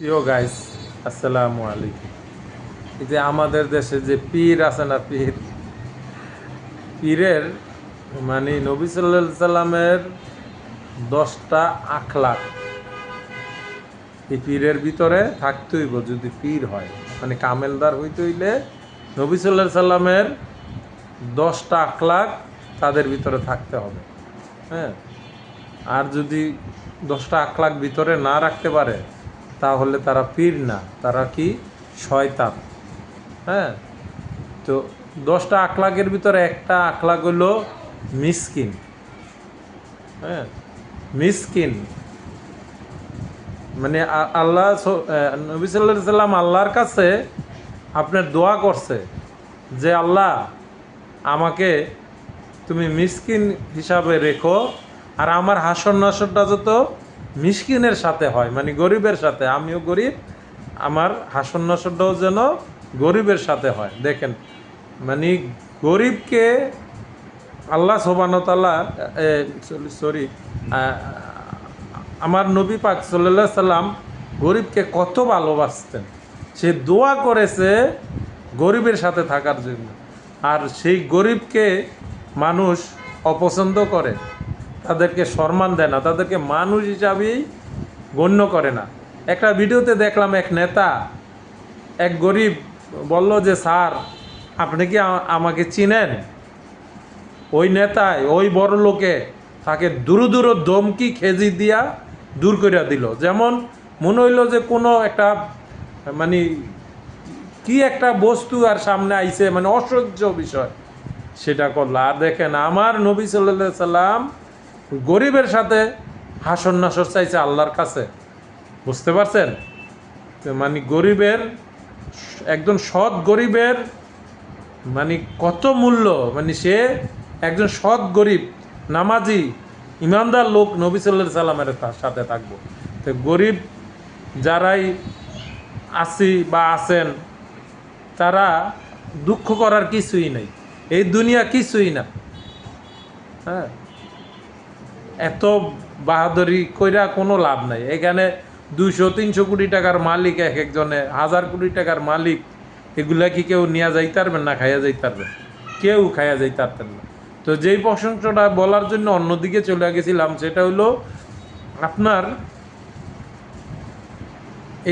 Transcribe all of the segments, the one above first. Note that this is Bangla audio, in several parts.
প্রিয় গাইস আসসালামু আলাইকুম এই যে আমাদের দেশে যে পীর আছে না পীর, পীরের মানে নবী সাল্লাহ সাল্লামের দশটা আখলাখ এই পীরের ভিতরে থাকতে হইব যদি পীর হয়। মানে কামেলদার হইতে হইলে নবী সাল্লাহ সাল্লামের দশটা আখলাখ তাদের ভিতরে থাকতে হবে। হ্যাঁ? আর যদি দশটা আখলাখ ভিতরে না রাখতে পারে তাহলে তারা পীর না, তারা কি শয়তান। হ্যাঁ? তো দশটা আখলাকের ভিতরে একটা আখলাক হলো মিসকিন। হ্যাঁ? মিসকিন। মানে আল্লাহ নবী সাল্লাহ সাল্লাম আল্লাহর কাছে আপনার দোয়া করছে যে, আল্লাহ, আমাকে তুমি মিসকিন হিসাবে রেখো, আর আমার হাসন নাসরটা যত মিসকিনের সাথে হয় মানে গরিবের সাথে। আমিও গরিব, আমার হাসন নাসরটাও যেন গরিবের সাথে হয়। দেখেন মানে গরিবকে আল্লাহ সোবানতাল্লাহ সরি আমার নবী পাক সাল্লাহ সাল্লাম গরিবকে কত ভালোবাসতেন। সে দোয়া করেছে গরিবের সাথে থাকার জন্য। আর সেই গরিবকে মানুষ অপছন্দ করে। তাদেরকে সম্মান দেয় না, তাদেরকে মানুষ হিসাবেই গণ্য করে না। একটা ভিডিওতে দেখলাম এক নেতা, এক গরিব বলল যে, স্যার, আপনি কি আমাকে চিনেন? ওই নেতায়, ওই বড় লোকে তাকে দূর দূর দমকি খেজি দিয়া দূর করে দিল। যেমন মনে হইল যে, কোনো একটা মানে কি একটা বস্তু আর সামনে আইছে মানে অসহ্য বিষয়। সেটা করল। আর দেখেন, আমার নবী সাল্লা সাল্লাম গরিবের সাথে হাসন নাসর চাইছে আল্লাহর কাছে। বুঝতে পারছেন? মানে গরিবের, একজন সৎ গরিবের মানে কত মূল্য? মানে সে একজন সৎ গরিব, নামাজি, ইমানদার লোক নবী সাল্লাহ সাল্লামের সাথে থাকব। তো গরিব যারাই আছি বা আছেন তারা দুঃখ করার কিছুই নেই। এই দুনিয়া কিছুই না। হ্যাঁ? এত বাহাদুরি কইরা কোনো লাভ নাই। এখানে দুশো তিনশো কোটি টাকার মালিক এক একজনে, হাজার কোটি টাকার মালিক, এগুলা কি কেউ নিয়ে যাইতে পারবেন না খাইয়া যাইতে পারবেন কেউ খাইয়া যাইতে পারতেন না। তো যেই প্রশংসাটা বলার জন্য অন্যদিকে চলে গেছিলাম, সেটা হলো আপনার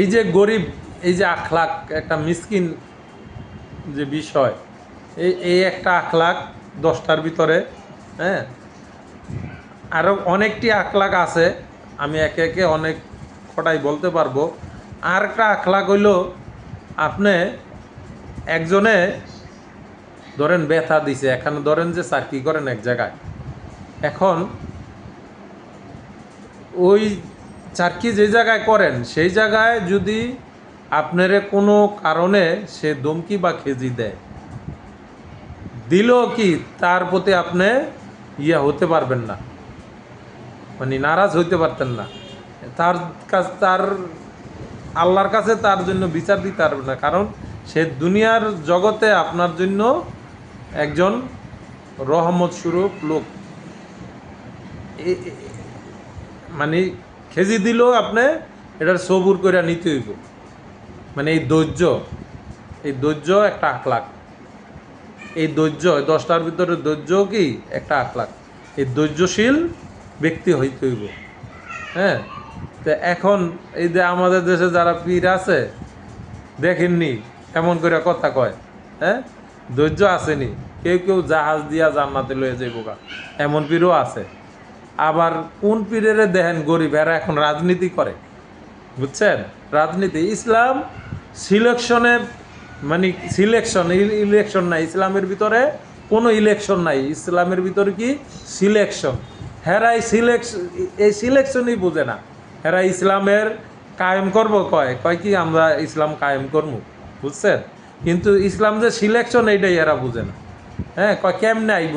এই যে গরিব, এই যে আখলাক একটা মিসকিন যে বিষয় এই এই একটা আখলাক দশটার ভিতরে হ্যাঁ আরও অনেকটি আখলাক আছে, আমি একে একে অনেক কটাই বলতে পারব। আর একটা আখলাক হইল, আপনি একজনে ধরেন ব্যথা দিছে, এখানে ধরেন যে চাকরি করেন এক জায়গায়। এখন ওই চাকরি যে জায়গায় করেন, সেই জায়গায় যদি আপনারে কোনো কারণে সে দমকি বা খেজি দেয় দিল কি তার প্রতি আপনি ইয়ে হতে পারবেন না। মানে নারাজ হইতে পারতেন না। তার কাছ তার আল্লাহর কাছে তার জন্য বিচার দিতে পারবে না। কারণ সে দুনিয়ার জগতে আপনার জন্য একজন রহমত স্বরূপ লোক। মানে খেজি দিলেও আপনি এটার সবুর করে নিতে হইব। মানে এই ধৈর্য এই ধৈর্য একটা আখলাখ। এই ধৈর্য দশটার ভিতরে ধৈর্য কি? একটা আখলাখ। এই ধৈর্যশীল ব্যক্তি হইতে হইব। হ্যাঁ? তো এখন এই যে আমাদের দেশে যারা পীর আছে, দেখেননি, এমন করে কথা কয় হ্যাঁ? ধৈর্য আসেনি। কেউ কেউ জাহাজ দিয়া জান্নাতে লয়ে যাইব গা। এমন পীরও আছে। আবার কোন পীরের দেখেন গরিব, এরা এখন রাজনীতি করে, বুঝছেন? রাজনীতি, ইসলাম সিলেকশনে মানে সিলেকশন ইলেকশন নাই, ইসলামের ভিতরে কোনো ইলেকশন নাই। ইসলামের ভিতরে কি? সিলেকশন। হেরাই সিলেকশন এই সিলেকশনই বোঝে না। হেরা ইসলামের কায়েম করব কয়? কয় কি আমরা ইসলাম কায়েম করব বুঝছেন? কিন্তু ইসলাম যে সিলেকশন এইটাই এরা বুঝে না। হ্যাঁ কয় কেমনে আইব?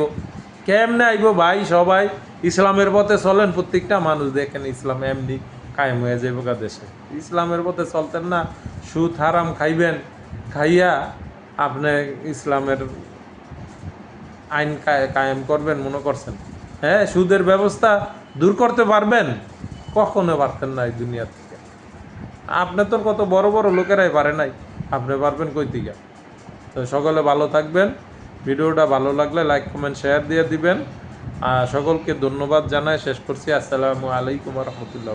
কেমনে আইব ভাই? সবাই ইসলামের পথে চলেন। প্রত্যেকটা মানুষ দেখেন, ইসলাম এমনি কায়েম হয়ে যাইব গা দেশে। ইসলামের পথে চলতেন না, সুদ হারাম খাইবেন, খাইয়া আপনি ইসলামের আইন কায়েম করবেন, মনে করছেন? হ্যাঁ সুদের ব্যবস্থা দূর করতে পারবেন? কখনো পারতেন না এই দুনিয়া থেকে। আপনি তো কত বড় বড় লোকেরাই পারে নাই। আপনি পারবেন কই থেকে? তো সকলে ভালো থাকবেন। ভিডিওটা ভালো লাগলে লাইক, কমেন্ট, শেয়ার দিয়ে দিবেন। আর সকলকে ধন্যবাদ জানাই। শেষ করছি। আসসালামু আলাইকুম রহমতুল্লাহ